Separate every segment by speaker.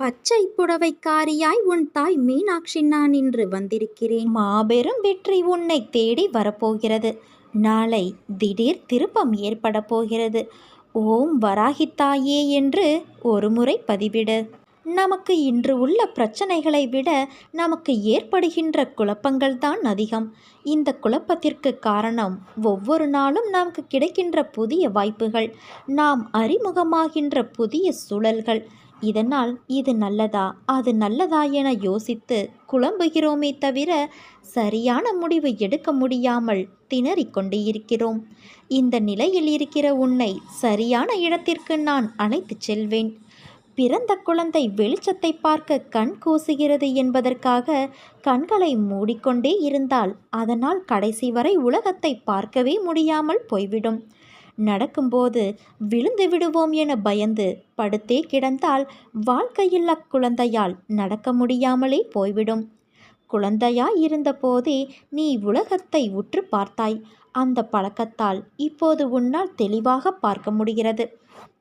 Speaker 1: பச்சை புடவைக்காரியாய் உன் தாய் மீனாட்சி நான் இன்று வந்திருக்கிறேன்.
Speaker 2: மாபெரும் வெற்றி உன்னை தேடி வரப்போகிறது. நாளை திடீர் திருப்பம் ஏற்பட போகிறது. ஓம் வராகி தாயே என்று ஒருமுறை பதிவிடு. நமக்கு இன்று உள்ள பிரச்சனைகளை விட நமக்கு ஏற்படுகின்ற குழப்பங்கள் தான் அதிகம். இந்த குழப்பத்திற்கு காரணம் ஒவ்வொரு நாளும் நமக்கு கிடைக்கின்ற புதிய வாய்ப்புகள். நாம் அறிமுகமாகின்ற புதிய சூழல்கள். இதனால் இது நல்லதா அது நல்லதா என யோசித்து குழம்புகிறோமே தவிர சரியான முடிவு எடுக்க முடியாமல் திணறிக் கொண்டு இருக்கிறோம் இந்த நிலையில் இருக்கிற உன்னை சரியான இடத்திற்கு நான் அழைத்துச் செல்வேன். பிறந்த குழந்தை வெளிச்சத்தை பார்க்க கண் கூசுகிறது என்பதற்காக கண்களை மூடிக்கொண்டே இருந்தால் அதனால் கடைசி வரை உலகத்தை பார்க்கவே முடியாமல் போய்விடும். நடக்கும்போது விழுந்து விடுவோம் என பயந்து படுத்தே கிடந்தால் வாழ்க்கையில் அக்குழந்தையால் நடக்க முடியாமலே போய்விடும். குழந்தையாய் இருந்தபோதே நீ உலகத்தை உற்று பார்த்தாய். அந்த பழக்கத்தால் இப்போது உன்னால் தெளிவாக பார்க்க முடிகிறது.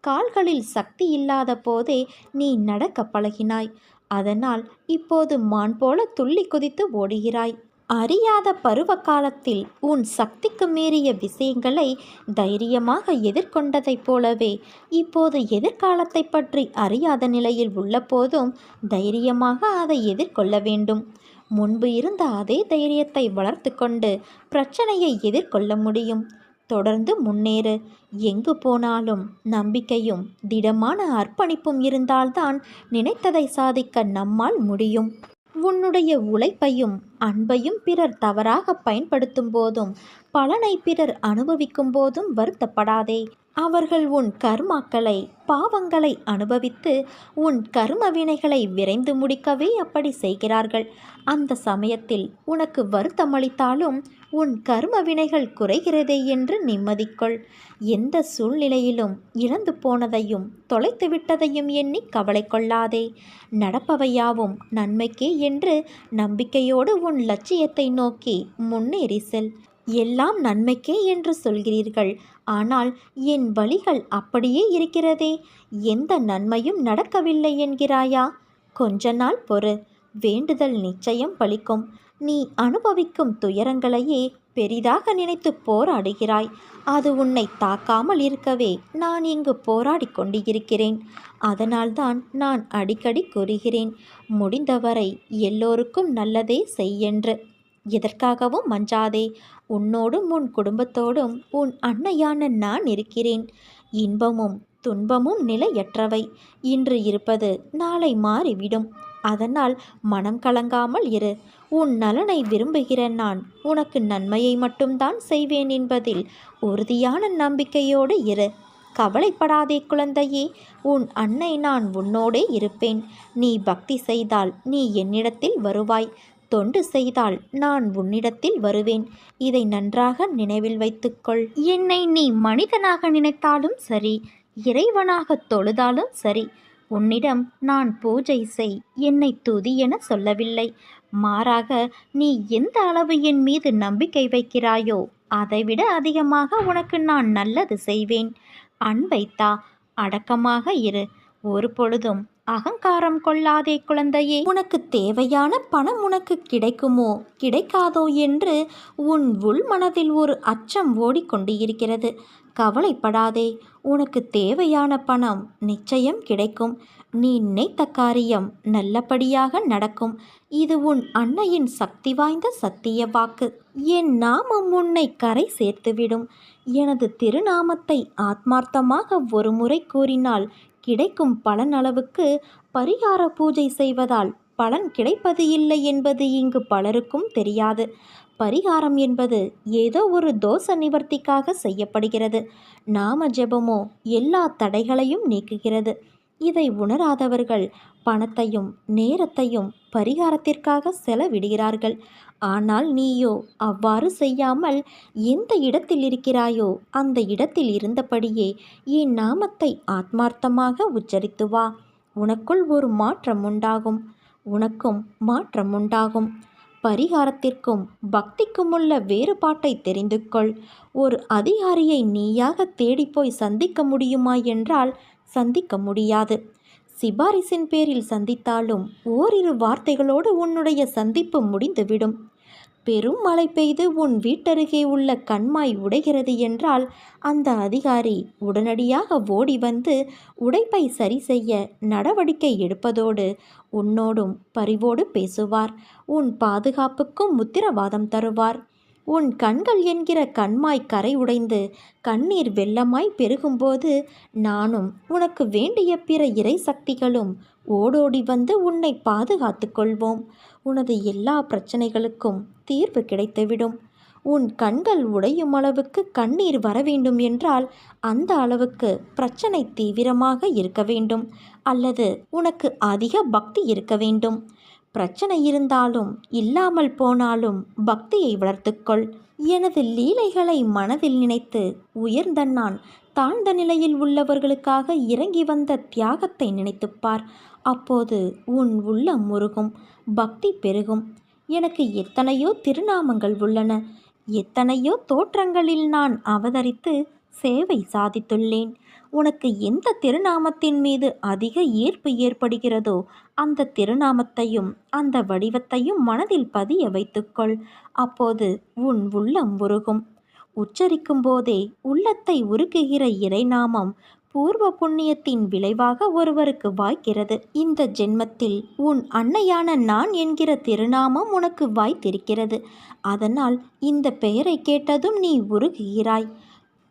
Speaker 2: கால்களில் சக்தி இல்லாத போதே நீ நடக்க பழகினாய். அதனால் இப்போது மான் போல துள்ளி குதித்து ஓடுகிறாய். அறியாத பருவ காலத்தில் உன் சக்திக்கு மீறிய விஷயங்களை தைரியமாக எதிர்கொண்டதைப் போலவே இப்போது எதிர்காலத்தை பற்றி அறியாத நிலையில் உள்ள போதும் தைரியமாக அதை எதிர்கொள்ள வேண்டும். முன்பு இருந்த அதே தைரியத்தை வளர்த்து கொண்டு பிரச்சனையை எதிர்கொள்ள முடியும். தொடர்ந்து முன்னேறு. எங்கு போனாலும் நம்பிக்கையும் திடமான அர்ப்பணிப்பும் இருந்தால்தான் நினைத்ததை சாதிக்க நம்மால் முடியும். உன்னுடைய உழைப்பையும் அன்பையும் பிறர் தவறாக பயன்படுத்தும் போதும் பலனை பிறர் அனுபவிக்கும் போதும் வருத்தப்படாதே. அவர்கள் உன் கர்மாக்களை பாவங்களை அனுபவித்து உன் கர்ம வினைகளை விரைந்து முடிக்கவே அப்படி செய்கிறார்கள். அந்த சமயத்தில் உனக்கு வருத்தமளித்தாலும் உன் கர்ம வினைகள் குறைகிறதே என்று நிம்மதிக்கொள். எந்த சூழ்நிலையிலும் இழந்து போனதையும் தொலைத்து விட்டதையும் எண்ணி கவலை கொள்ளாதே. நடப்பவையாவும் நன்மைக்கே என்று நம்பிக்கையோடு உன் லட்சியத்தை நோக்கி முன்னேறி செல். எல்லாம் நன்மைக்கே என்று சொல்கிறீர்கள். ஆனால் என் வழிகள் அப்படியே இருக்கிறதே. எந்த நன்மையும் நடக்கவில்லை என்கிறாயா? கொஞ்ச நாள் பொறு. வேண்டுதல் நிச்சயம் பலிக்கும். நீ அனுபவிக்கும் துயரங்களையே பெரிதாக நினைத்து போராடுகிறாய். அது உன்னை தாக்காமல் இருக்கவே நான் இங்கு போராடி கொண்டிருக்கிறேன். அதனால்தான் நான் அடிக்கடி கூறுகிறேன் முடிந்தவரை எல்லோருக்கும் நல்லதே செய்யென்று எதற்காகவும் மஞ்சாதே. உன்னோடும் உன் குடும்பத்தோடும் உன் அன்னையான நான் இருக்கிறேன். இன்பமும் துன்பமும் நிலையற்றவை. இன்று இருப்பது நாளை மாறிவிடும். அதனால் மனம் கலங்காமல் இரு. உன் நலனை விரும்புகிற நான் உனக்கு நன்மையை மட்டும்தான் செய்வேன் என்பதில் உறுதியான நம்பிக்கையோடு இரு. கவலைப்படாதே குழந்தையே உன் அன்னை நான் உன்னோடே இருப்பேன். நீ பக்தி செய்தால் நீ என்னிடத்தில் வருவாய். தொண்டு செய்தால் நான் உன்னிடத்தில் வருவேன். இதை நன்றாக நினைவில் வைத்துக்கொள். என்னை நீ மனிதனாக நினைத்தாலும் சரி இறைவனாக தொழுதாலும் சரி உன்னிடம் நான் பூஜை செய் என்னை துதி என சொல்லவில்லை. மாறாக நீ எந்த அளவு என் மீது நம்பிக்கை வைக்கிறாயோ அதைவிட அதிகமாக உனக்கு நான் நல்லது செய்வேன். அன்பைத்தா அடக்கமாக இரு. ஒரு பொழுதும் அகங்காரம் கொள்ளாதே குழந்தையே. உனக்கு தேவையான பணம் உனக்கு கிடைக்குமோ? கிடைக்காதோ என்று உன் உள் மனதில் ஒரு அச்சம் ஓடிக்கொண்டு இருக்கிறது. கவலைப்படாதே. உனக்கு தேவையான பணம் நிச்சயம் கிடைக்கும். நீ நினைத்த காரியம் நல்லபடியாக நடக்கும். இது உன் அன்னையின் சக்தி வாய்ந்த சத்திய வாக்கு. என் நாமம் உன்னை கரை சேர்த்துவிடும். எனது திருநாமத்தை ஆத்மார்த்தமாக ஒரு முறை கூறினால் கிடைக்கும் பலன் அளவுக்கு பரிகார பூஜை செய்வதால் பலன் கிடைப்பது இல்லை என்பது இங்கு பலருக்கும் தெரியாது. பரிகாரம் என்பது ஏதோ ஒரு தோஷ நிவர்த்திக்காக செய்யப்படுகிறது. நாம ஜெபமோ எல்லா தடைகளையும் நீக்குகிறது. இதை உணராதவர்கள் பணத்தையும் நேரத்தையும் பரிகாரத்திற்காக செலவிடுகிறார்கள். ஆனால் நீயோ அவ்வாறு செய்யாமல் எந்த இடத்தில் இருக்கிறாயோ அந்த இடத்தில் இருந்தபடியே என் நாமத்தை ஆத்மார்த்தமாக உச்சரித்து வா. உனக்குள் ஒரு மாற்றம் உண்டாகும். உனக்கும் மாற்றம் உண்டாகும். பரிகாரத்திற்கும் பக்திக்கும் உள்ள வேறுபாட்டை தெரிந்து கொள். ஒரு அதிகாரியை நீயாக தேடிப்போய் சந்திக்க முடியுமா என்றால் சந்திக்க முடியாது. சிபாரிசின் பேரில் சந்தித்தாலும் ஓரிரு வார்த்தைகளோடு உன்னுடைய சந்திப்பு முடிந்துவிடும். பெரும் மழை பெய்து உன் வீட்டருகே உள்ள கண்மாய் உடைகிறது என்றால் அந்த அதிகாரி உடனடியாக ஓடி வந்து உடைப்பை சரி செய்ய நடவடிக்கை எடுப்பதோடு உன்னோடும் பரிவோடு பேசுவார். உன் பாதுகாப்புக்கும் உத்திரவாதம் தருவார். உன் கண்கள் என்கிற கண்மாய் கரை உடைந்து கண்ணீர் வெள்ளமாய் பெருகும்போது நானும் உனக்கு வேண்டிய பிற இறை சக்திகளும் ஓடோடி வந்து உன்னை பாதுகாத்து கொள்வோம். உனது எல்லா பிரச்சனைகளுக்கும் தீர்வு கிடைத்துவிடும். உன் கண்கள் உடையும் அளவுக்கு கண்ணீர் வர வேண்டும் என்றால் அந்த அளவுக்கு பிரச்சனை தீவிரமாக இருக்க வேண்டும். அல்லது உனக்கு அதிக பக்தி இருக்க வேண்டும். பிரச்சனை இருந்தாலும் இல்லாமல் போனாலும் பக்தியை வளர்த்துக்கொள். எனது லீலைகளை மனதில் நினைத்து உயர்ந்த நான் தாழ்ந்த நிலையில் உள்ளவர்களுக்காக இறங்கி வந்த தியாகத்தை நினைத்துப்பார் அப்போது உன் உள்ளம் முருகும் பக்தி பெருகும். எனக்கு எத்தனையோ திருநாமங்கள் உள்ளன. எத்தனையோ தோற்றங்களில் நான் அவதரித்து சேவை சாதித்துள்ளேன். உனக்கு எந்த திருநாமத்தின் மீது அதிக ஈர்ப்பு ஏற்படுகிறதோ அந்த திருநாமத்தையும் அந்த வடிவத்தையும் மனதில் பதிய வைத்துக்கொள். அப்போது உன் உள்ளம் உருகும். உச்சரிக்கும் போதே உள்ளத்தை உருக்குகிற இறைநாமம் பூர்வ புண்ணியத்தின் விளைவாக ஒருவருக்கு வாய்க்கிறது. இந்த ஜென்மத்தில் உன் அன்னையான நான் என்கிற திருநாமம் உனக்கு வாய்த்திருக்கிறது. அதனால் இந்த பெயரை கேட்டதும் நீ உருகுகிறாய்.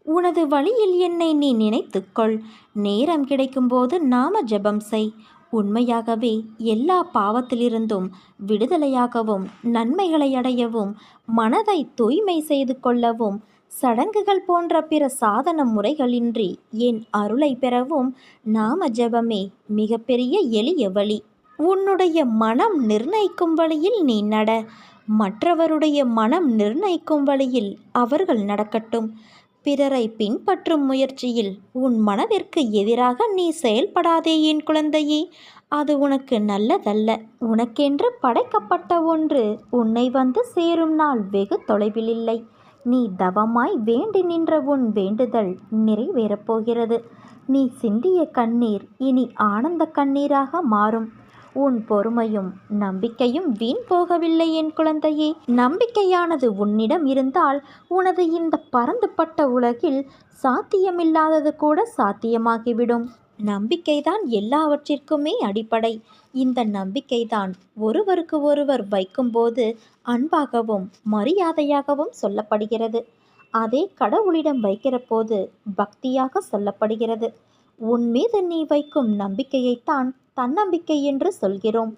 Speaker 2: உனது வழியில் என்னை நீ நினைத்துக்கொள். நேரம் கிடைக்கும்போது நாம ஜெபம் செய். உண்மையாகவே எல்லா பாவத்திலிருந்தும் விடுதலையாகவும் நன்மைகளை அடையவும் மனதை தூய்மை செய்து கொள்ளவும் சடங்குகள் போன்ற பிற சாதன முறைகளின்றி என் அருளை பெறவும் நாம ஜெபமே மிகப்பெரிய எளிய வழி. உன்னுடைய மனம் நிர்ணயிக்கும் வழியில் நீ நட. மற்றவருடைய மனம் நிர்ணயிக்கும் வழியில் அவர்கள் நடக்கட்டும். பிறரை பின்பற்றும் முயற்சியில் உன் மனதிற்கு எதிராக நீ செயல்படாதே என் குழந்தையே. அது உனக்கு நல்லதல்ல. உனக்கென்று படைக்கப்பட்ட ஒன்று உன்னை வந்து சேரும் நாள் வெகு தொலைவில் இல்லை. நீ தவமாய் வேண்டி நின்ற உன் வேண்டுதல் நிறைவேறப் போகிறது. நீ சிந்திய கண்ணீர் இனி ஆனந்த கண்ணீராக மாறும். உன் பொறுமையும் நம்பிக்கையும் வீண் போகவில்லை என் குழந்தையே. நம்பிக்கையானது உன்னிடம் இருந்தால் உனது இந்த பறந்துபட்ட உலகில் சாத்தியமில்லாதது கூட சாத்தியமாகிவிடும். நம்பிக்கைதான் எல்லாவற்றிற்குமே அடிப்படை. இந்த நம்பிக்கைதான் ஒருவருக்கு ஒருவர் வைக்கும்போது அன்பாகவும் மரியாதையாகவும் சொல்லப்படுகிறது. அதே கடவுளிடம் வைக்கிற போது பக்தியாக சொல்லப்படுகிறது. உன் மீது நீ வைக்கும் நம்பிக்கையைத்தான் தன்னம்பிக்கை என்று சொல்கிறோம்.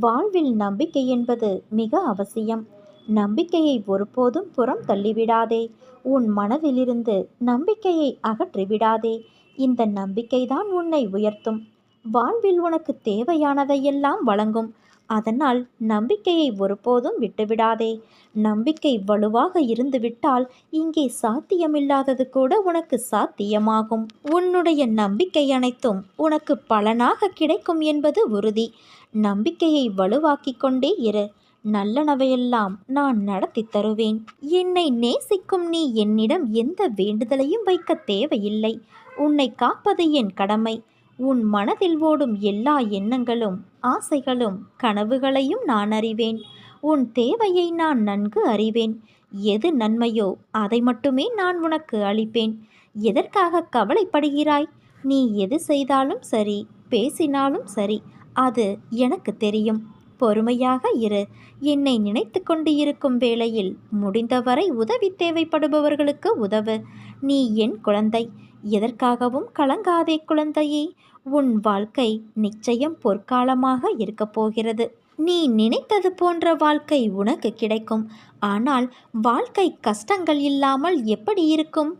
Speaker 2: வாழ்வில் நம்பிக்கை என்பது மிக அவசியம். நம்பிக்கையை ஒருபோதும் புறம் தள்ளிவிடாதே. உன் மனதிலிருந்து நம்பிக்கையை அகற்றிவிடாதே. இந்த நம்பிக்கைதான் உன்னை உயர்த்தும். வாழ்வில் உனக்கு தேவையானதையெல்லாம் வழங்கும். அதனால் நம்பிக்கையை ஒருபோதும் விட்டுவிடாதே. நம்பிக்கை வலுவாக இருந்துவிட்டால் இங்கே சாத்தியமில்லாதது கூட உனக்கு சாத்தியமாகும். உன்னுடைய நம்பிக்கை அனைத்தும் உனக்கு பலனாக கிடைக்கும் என்பது உறுதி. நம்பிக்கையை வலுவாக்கிக் கொண்டே இரு. நல்லனவையெல்லாம் நான் நடத்தி தருவேன். என்னை நேசிக்கும் நீ என்னிடம் எந்த வேண்டுதலையும் வைக்க தேவையில்லை. உன்னை காப்பது என் கடமை. உன் மனதில் ஓடும் எல்லா எண்ணங்களும் ஆசைகளும் கனவுகளையும் நான் அறிவேன். உன் தேவையை நான் நன்கு அறிவேன். எது நன்மையோ அதை மட்டுமே நான் உனக்கு அளிப்பேன். எதற்காக கவலைப்படுகிறாய்? நீ எது செய்தாலும் சரி பேசினாலும் சரி அது எனக்கு தெரியும். பொறுமையாக இரு. என்னை நினைத்து கொண்டு இருக்கும் வேளையில் முடிந்தவரை உதவி தேவைப்படுபவர்களுக்கு உதவு. நீ என் குழந்தை. எதற்காகவும் கலங்காதே குழந்தையே. உன் வாழ்க்கை நிச்சயம் பொற்காலமாக இருக்கப் போகிறது. நீ நினைத்தது போன்ற வாழ்க்கை உனக்கு கிடைக்கும். ஆனால் வாழ்க்கை கஷ்டங்கள் இல்லாமல் எப்படி இருக்கும்?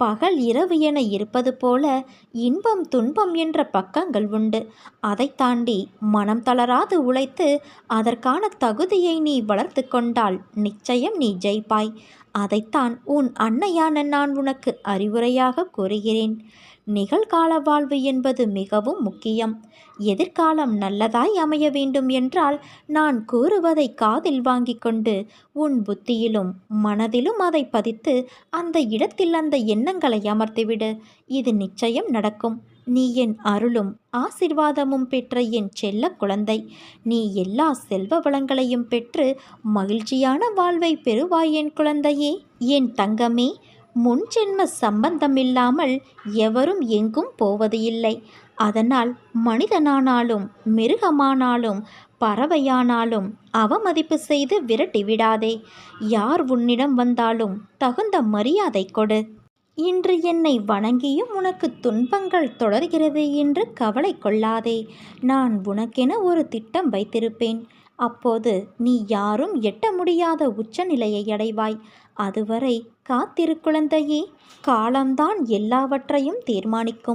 Speaker 2: பகல் இரவு என இருப்பது போல இன்பம் துன்பம் என்ற பக்கங்கள் உண்டு. அதை தாண்டி மனம் தளராது உழைத்து அதற்கான தகுதியை நீ வளர்த்து கொண்டால் நிச்சயம் நீ ஜெயிப்பாய். அதைத்தான் உன் அன்னையான நான் உனக்கு அறிவுரையாக கூறுகிறேன். நிகழ்கால வாழ்வு என்பது மிகவும் முக்கியம். எதிர்காலம் நல்லதாய் அமைய வேண்டும் என்றால் நான் கூறுவதை காதில் வாங்கிக் கொண்டு உன் புத்தியிலும் மனதிலும் அதை பதித்து அந்த இடத்தில் அந்த எண்ணங்களை அமர்த்திவிடு. இது நிச்சயம் நடக்கும். நீ என் அருளும் ஆசிர்வாதமும் பெற்ற என் செல்ல குழந்தை. நீ எல்லா செல்வ வளங்களையும் பெற்று மகிழ்ச்சியான வாழ்வை பெறுவாய் என் குழந்தையே. என் தங்கமே முன் ஜென்ம சம்பந்தமில்லாமல் எவரும் எங்கும் போவது இல்லை. அதனால் மனிதனானாலும் மிருகமானாலும் பறவையானாலும் அவமதிப்பு செய்து விரட்டிவிடாதே. யார் உன்னிடம் வந்தாலும் தகுந்த மரியாதை கொடு. இன்று என்னை வணங்கியும் உனக்கு துன்பங்கள் தொடர்கிறது என்று கவலை கொள்ளாதே. நான் உனக்கென ஒரு திட்டம் வைத்திருப்பேன். அப்போது நீ யாரும் எட்ட முடியாத உச்சநிலையை அடைவாய். அதுவரை காத்திரு குழந்தையே. காலம்தான் எல்லாவற்றையும் தீர்மானிக்கும்.